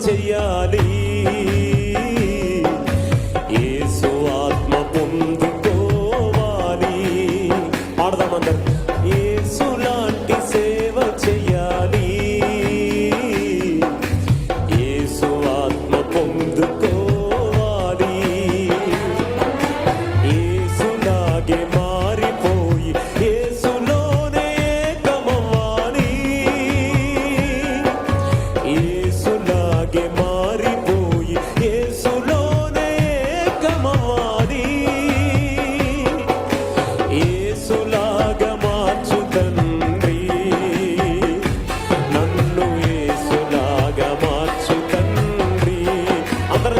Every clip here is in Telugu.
Trinity.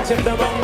前的梦。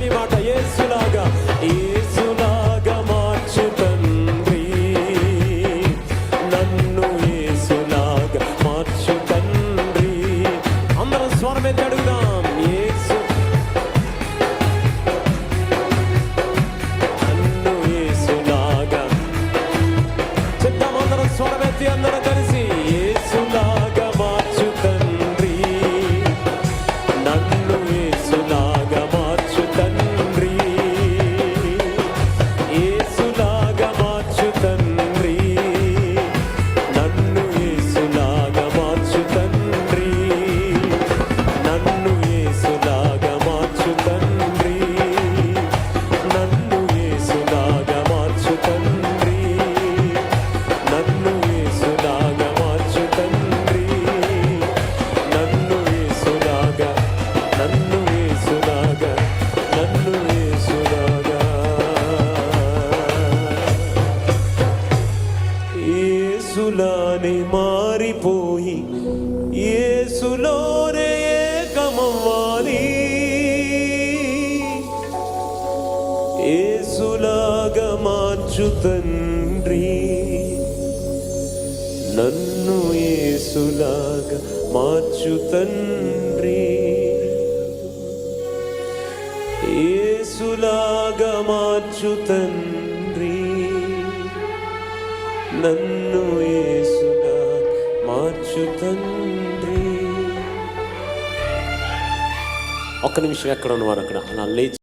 ఆమె మాట ఏసులాగా యేసులోనే ఏకమవ్వాలి యేసులాగా మార్చు తండ్రి నన్ను యేసులాగా మార్చు తండ్రి యేసులాగా మార్చు తండ్రి నన్ను యేసులా మార్చు తండ్రి ఒక్క నిమిషం ఎక్కడ ఉన్నవారు అక్కడ? అలా లేచి